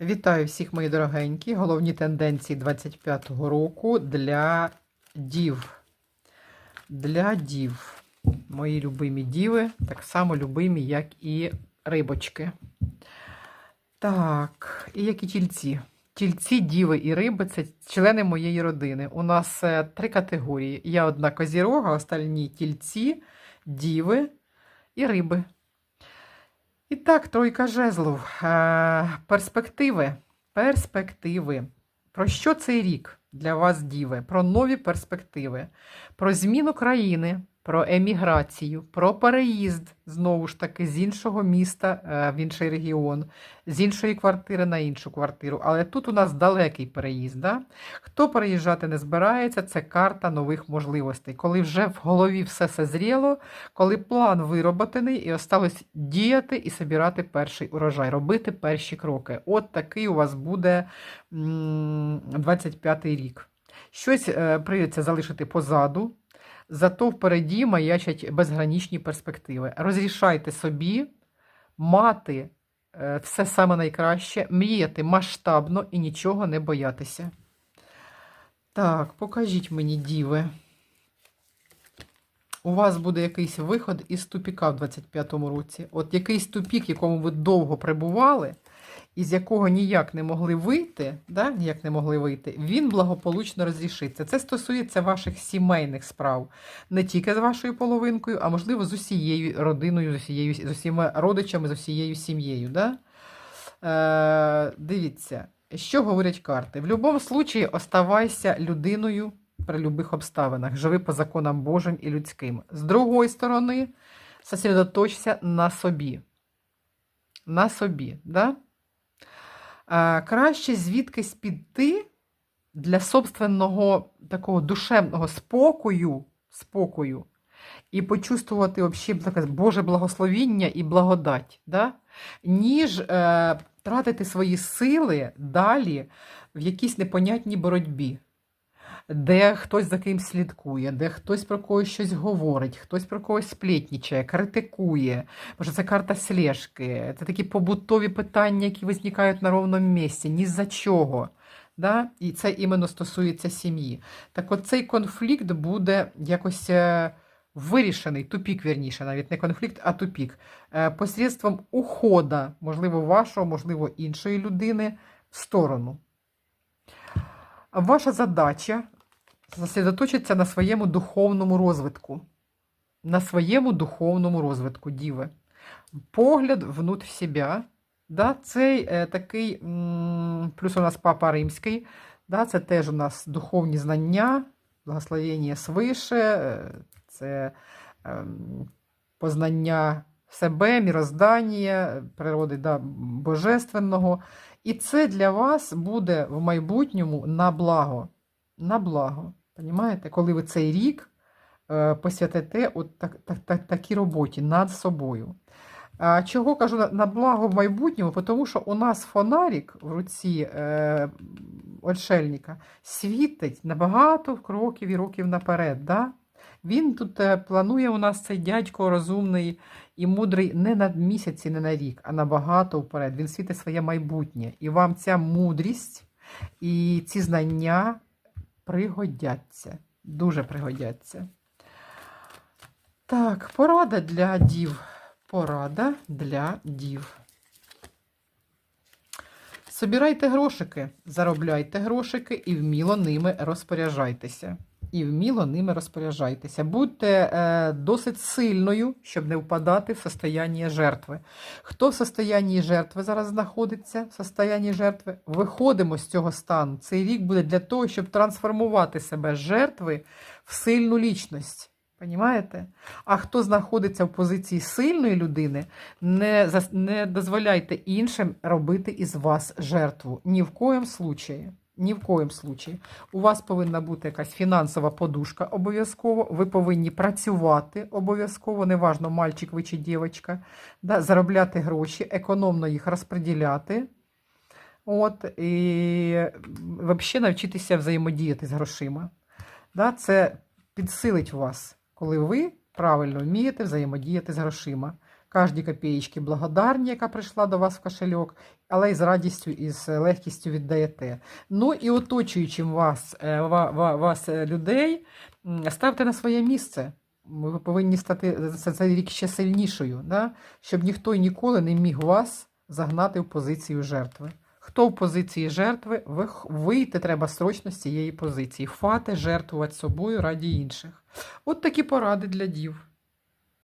Вітаю всіх, мої дорогенькі. Головні тенденції 25-го року для дів. Для дів. Мої любимі діви, так само любимі, як і рибочки. Так, і як і тільці. Тільці, діви і риби це члени моєї родини. У нас е, три категорії. Я одна козірога, остальні тільці, діви і риби. І так, тройка жезлов. Е, Перспективи. Перспективи. Про що цей рік для вас, діви? Про нові перспективи, про зміну країни, про еміграцію, про переїзд знову ж таки з іншого міста е, в інший регіон, з іншої квартири на іншу квартиру. Але тут у нас далекий переїзд. Да? Хто переїжджати не збирається, це карта нових можливостей. Коли вже в голові все созріло, коли план вироботений, і осталось діяти і собирати перший урожай, робити перші кроки. От такий у вас буде 25-й рік. Щось е, прийдеться залишити позаду, зато впереді маячать безгранічні перспективи. Розрішайте собі мати е, все саме найкраще, мріяти масштабно і нічого не боятися. Так, покажіть мені, діви. У вас буде якийсь виход із тупіка в 25-му році. От якийсь тупік, якому ви довго перебували, із якого ніяк не могли вийти, да, ніяк не могли вийти, він благополучно розрішиться. Це стосується ваших сімейних справ, не тільки з вашою половинкою, а можливо з усією родиною, з усією, з усіма родичами, з усією сім'єю. Да? Е, дивіться, що говорять карти. В будь-якому випадку оставайся людиною при любих обставинах. Живи по законам Божим і людським. З другої сторони, сосредоточся на собі. На собі, да? Краще звідкись піти для собственного такого душевного спокою, спокою і почувствувати вообще Боже благословіння і благодать, да? ніж е, тратити свої сили далі в якійсь непонятній боротьбі. Де хтось за кимсь слідкує, де хтось про когось щось говорить, хтось про когось сплетнічає, критикує. Може, це карта слежки, це такі побутові питання, які визникають на ровному місці, ні за чого. Да? І це іменно стосується сім'ї. Так от цей конфлікт буде якось е, вирішений, тупік, вірніше, навіть не конфлікт, а тупік, е, посредством ухода, можливо, вашого, можливо, іншої людини в сторону. Ваша задача зосередоточиться на своєму духовному розвитку. На своєму духовному розвитку, діви. Погляд внутрь себе. Да, Цей е, такий, плюс у нас папа римський, да, це теж у нас духовні знання, благословення свише, е, це е, познання себе, міроздання, природи да, божественного. І це для вас буде в майбутньому на благо. На благо. Понімаєте? Коли ви цей рік е, посвятите от так, так, так, такій роботі над собою. Чого кажу на, благо в майбутньому? Тому що у нас фонарик в руці е, отшельника світить на багато кроків і років наперед. Да? Він тут е, планує у нас цей дядько розумний і мудрий не на місяці, не на рік, а набагато вперед. Він світить своє майбутнє. І вам ця мудрість і ці знання пригодяться. Дуже пригодяться. Так, порада для дів. Порада для дів. Собирайте грошики, заробляйте грошики і вміло ними розпоряджайтеся. І вміло ними розпоряджайтеся. Будьте е, досить сильною, щоб не впадати в состояння жертви. Хто в состоянні жертви зараз знаходиться, в состоянні жертви, виходимо з цього стану. Цей рік буде для того, щоб трансформувати себе з жертви в сильну лічність. Понімаєте? А хто знаходиться в позиції сильної людини, не, не дозволяйте іншим робити із вас жертву. Ні в коєм случаї. Ні в коєм случаї. У вас повинна бути якась фінансова подушка обов'язково. Ви повинні працювати обов'язково, неважно, мальчик ви чи дівчинка, да, заробляти гроші, економно їх розподіляти. От, і взагалі навчитися взаємодіяти з грошима. Да, це підсилить вас, коли ви правильно вмієте взаємодіяти з грошима. Кожній копієчки благодарні, яка прийшла до вас в кошельок, але й з радістю і з легкістю віддаєте. Ну і оточуючим вас, е, ва- ва- вас е, людей, ставте на своє місце. Ви повинні стати за цей рік ще сильнішою, да? щоб ніхто і ніколи не міг вас загнати в позицію жертви. Хто в позиції жертви, вийти треба срочно з цієї позиції. Фати жертвувати собою раді інших. От такі поради для дів.